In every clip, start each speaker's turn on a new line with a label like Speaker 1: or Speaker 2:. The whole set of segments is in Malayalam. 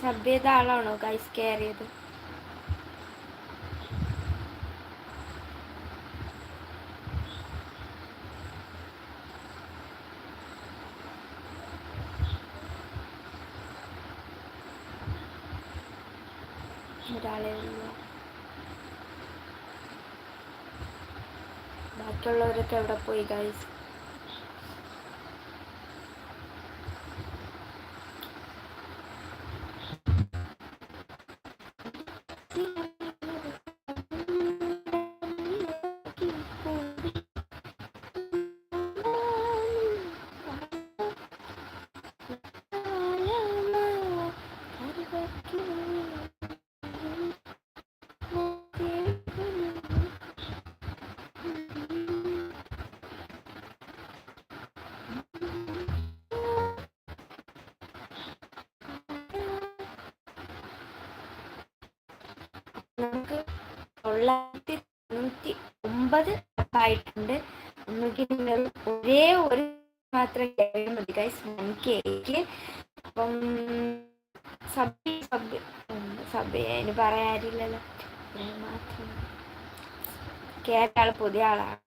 Speaker 1: സബ് ചെയ്ത ആളാണോ ഗൈസ് കയറിയത് ഒരാളെ ബാക്കിയുള്ളവരൊക്കെ എവിടെ പോയി ഗൈസ് നമുക്ക് തൊള്ളായിരത്തി തൊണ്ണൂറ്റി ഒമ്പത് ആയിട്ടുണ്ട്. ഇനി ഒരേ ഒരു മാത്രം കേൾക്കാൻ മതി ഗൈസ് വൺ കേക്ക് അപ്പം സബ് സബ് സബ് അതിന് പറയാനില്ലല്ലോ ഒരു മാത്രം കേട്ട പുതിയ ആളാണ്.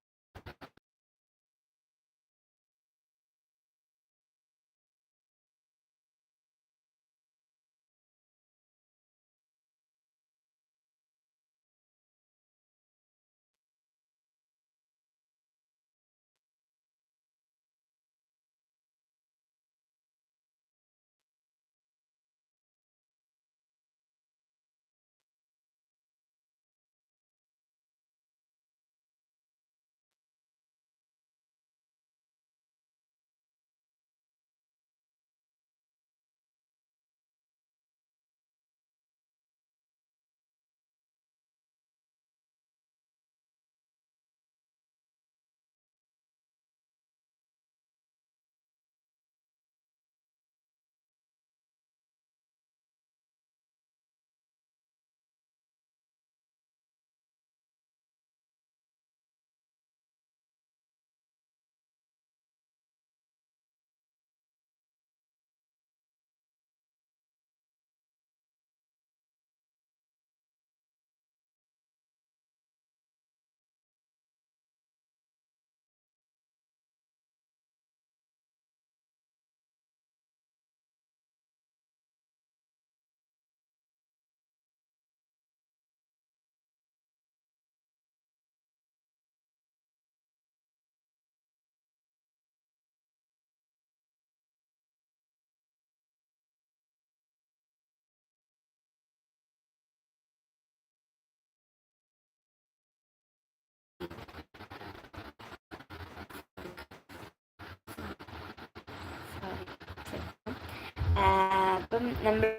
Speaker 1: അപ്പം നമ്മൾ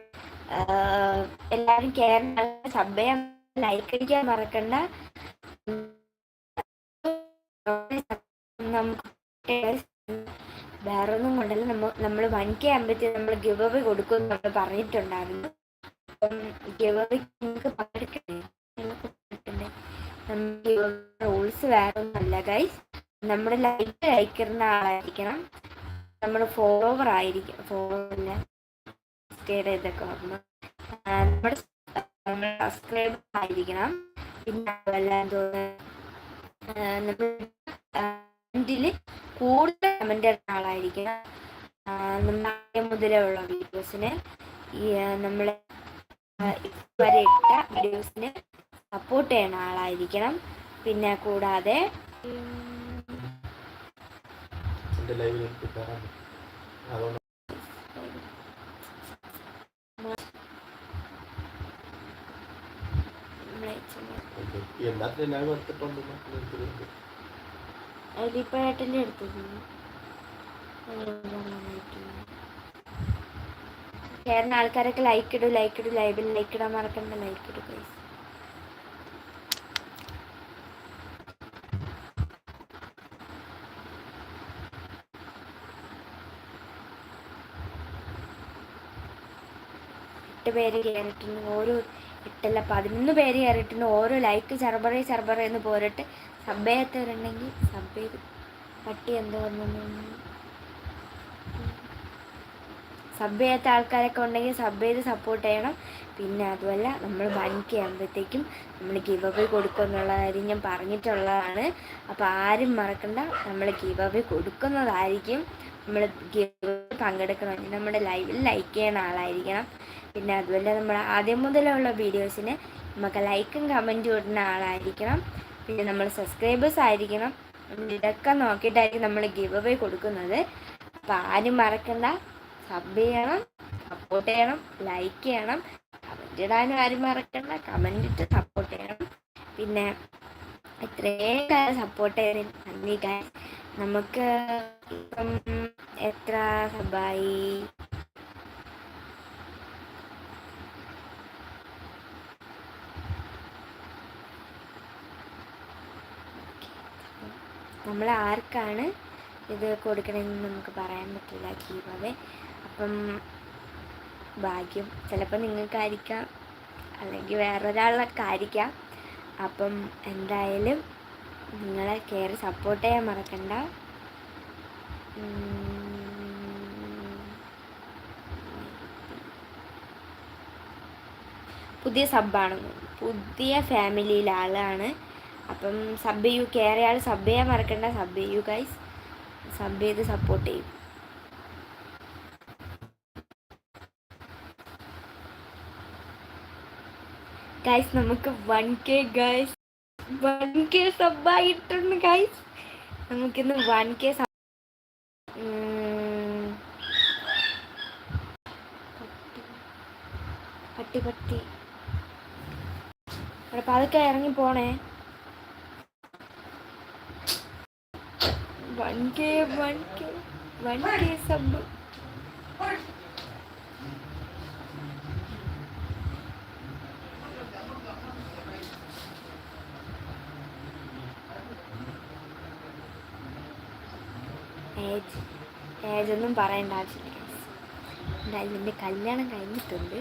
Speaker 1: എല്ലാവരും കയറുന്ന സബ് ലൈക്ക് അടിക്കാൻ മറക്കണ്ട. നമുക്ക് വേറൊന്നും കൊണ്ടല്ല. നമ്മൾ നമ്മൾ വൺ കെ ആകുമ്പോഴത്തേക്ക് നമ്മൾ ഗിവ് അവേ കൊടുക്കും നമ്മൾ പറഞ്ഞിട്ടുണ്ടായിരുന്നു. അപ്പം ഗിവ് അവേ നിങ്ങൾക്ക് പങ്കെടുക്കണ്ടേ? റൂൾസ് വേറെ ഒന്നുമല്ല ഗൈസ് നമ്മുടെ ലൈക്ക് അയക്കുന്ന ആളായിരിക്കണം. നമ്മൾ ഫോളോവർ ആയിരിക്കും ഫോളോവറില്ല ഇതൊക്കെ ഓർമ്മ നമ്മുടെ സബ്സ്ക്രൈബ് ആയിരിക്കണം. പിന്നെ അതുപോലെ നമ്മൾ കമന്റിൽ കൂടുതൽ കമന്റ് ഇടുന്ന ആളായിരിക്കണം. നമ്മുടെ ആദ്യം മുതലേ ഉള്ള വീഡിയോസിന് നമ്മൾ വരെ ഇട്ട വീഡിയോസിന് സപ്പോർട്ട് ചെയ്യുന്ന ആളായിരിക്കണം. പിന്നെ കൂടാതെ
Speaker 2: ലൈവിൽ
Speaker 1: അതിലിപ്പോഴായിട്ടല്ലേ എടുത്തത്? കേറുന്ന ആൾക്കാരൊക്കെ ലൈക്ക് ഇടും ലൈക്ക് ഇടും ലൈവിൽ ലൈക്ക് ഇടാൻ മറക്കണ്ട ലൈക്ക് ഇടും guys. എട്ട് പേര് കയറിയിട്ടുണ്ട് ഓരോ എട്ടല്ല പതിനൊന്ന് പേര് കയറിയിട്ടുണ്ട്. ഓരോ ലൈക്ക് ചെറുപറ ചെറുപറ എന്ന് പോരട്ട്. സബ് ചെയ്യാത്തവരുണ്ടെങ്കിൽ സബ് ചെയ്ത് പട്ടി എന്തോ സബ് ചെയ്യാത്ത ആൾക്കാരൊക്കെ ഉണ്ടെങ്കിൽ സബ് ചെയ്ത് സപ്പോർട്ട് ചെയ്യണം. പിന്നെ അതുമല്ല നമ്മൾ വൺ ചെയ്യുമ്പോഴത്തേക്കും നമ്മൾ ഗീവ് അവേ കൊടുക്കും എന്നുള്ള കാര്യം ഞാൻ പറഞ്ഞിട്ടുള്ളതാണ്. അപ്പോൾ ആരും മറക്കണ്ട. നമ്മൾ ഗീവ് അവേ കൊടുക്കുന്നതായിരിക്കും. നമ്മൾ ഗീവ് പങ്കെടുക്കണമെങ്കിൽ നമ്മുടെ ലൈവിൽ ലൈക്ക് ചെയ്യുന്ന ആളായിരിക്കണം. പിന്നെ അതുപോലെ നമ്മൾ ആദ്യം മുതലുള്ള വീഡിയോസിന് നമുക്ക് ലൈക്കും കമന്റും ഇടുന്ന ആളായിരിക്കണം. പിന്നെ നമ്മൾ സബ്സ്ക്രൈബേഴ്സ് ആയിരിക്കണം. ഇതൊക്കെ നോക്കിയിട്ടായിരിക്കും നമ്മൾ ഗിവ് അവേ കൊടുക്കുന്നത്. അപ്പോൾ ആരും മറക്കണ്ട. സബ് ചെയ്യണം സപ്പോർട്ട് ചെയ്യണം ലൈക്ക് ചെയ്യണം. കമന്റ് ഇടാനും ആരും മറക്കണ്ട. കമന്റ് ഇട്ട് സപ്പോർട്ട് ചെയ്യണം. പിന്നെ ഇത്രയും കാലം സപ്പോർട്ട് ചെയ്തതിന് നന്ദി. നമുക്ക് ഇപ്പം എത്ര സബായി നമ്മൾ ആർക്കാണ് ഇത് കൊടുക്കണമെന്ന് നമുക്ക് പറയാൻ പറ്റില്ല ഗീവവേ അപ്പം ഭാഗ്യം ചിലപ്പോൾ നിങ്ങൾക്കായിരിക്കാം അല്ലെങ്കിൽ വേറൊരാളൊക്കെ ആയിരിക്കാം അപ്പം എന്തായാലും നിങ്ങളെ കയറി സപ്പോർട്ട് ചെയ്യാൻ മറക്കണ്ട. പുതിയ സബ്ബാണ്. പുതിയ ഫാമിലിയിലെ ആളാണ് അപ്പം സബ് ചെയ്യൂ കയറിയാൾ സബ് ചെയ്യാൻ മറക്കണ്ട സബ് ചെയ്യൂ ഗൈസ് സബ് ചെയ്ത് സപ്പോർട്ട് ചെയ്യും. ഗൈസ് നമുക്ക് one K guys one K സബായിട്ടുണ്ട് guys നമുക്കിന്ന് വൺ കെ പട്ടി പട്ടി അപ്പം അതൊക്കെ ഇറങ്ങി പോണേ. One K one K one K sub age age ഒന്നും പറയേണ്ട ആവശ്യമില്ല. എന്തായാലും എന്റെ കല്യാണം കഴിഞ്ഞിട്ടുണ്ട്.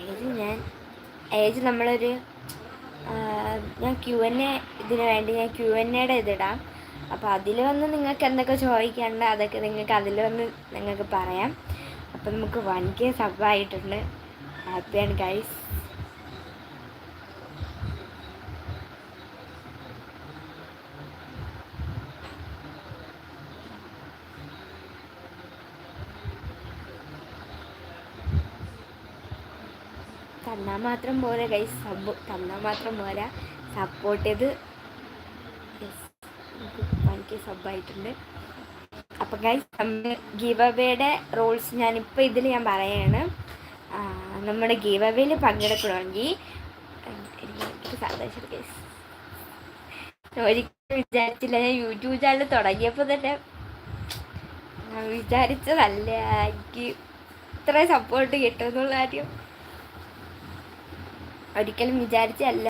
Speaker 1: ഏജ് ഞാൻ ഏജ് നമ്മളൊരു ഞാൻ ക്യു എൻ എ ഇതിന് വേണ്ടി ഞാൻ ക്യു എൻ എയുടെ ഇതിടാം അപ്പോൾ അതിൽ വന്ന് നിങ്ങൾക്ക് എന്തൊക്കെ ചോദിക്കേണ്ട അതൊക്കെ നിങ്ങൾക്ക് അതിൽ വന്ന് നിങ്ങൾക്ക് പറയാം. അപ്പോൾ നമുക്ക് വൺ കെ സബായിട്ടുണ്ട് ഹാപ്പിയാണ് ഗൈസ് തന്നാൽ മാത്രം പോരാ ഗൈസ് സബ് തന്നാൽ മാത്രം പോരാ. സപ്പോർട്ട് ചെയ്ത്. എനിക്ക് സബായിട്ടുണ്ട് അപ്പം ഗൈസ് നമ്മൾ ഗീവ് അവേയുടെ റൂൾസ് ഞാനിപ്പോൾ ഇതിൽ ഞാൻ പറയാണ്. നമ്മുടെ ഗീവ് അവേയിൽ പങ്കെടുക്കണമെങ്കിൽ ഒരിക്കലും വിചാരിച്ചില്ല ഞാൻ യൂട്യൂബ് ചാനൽ തുടങ്ങിയപ്പോൾ തന്നെ വിചാരിച്ചതല്ല എനിക്ക് ഇത്ര സപ്പോർട്ട് കിട്ടുമെന്നുള്ള കാര്യം. ഒരിക്കലും വിചാരിച്ചല്ല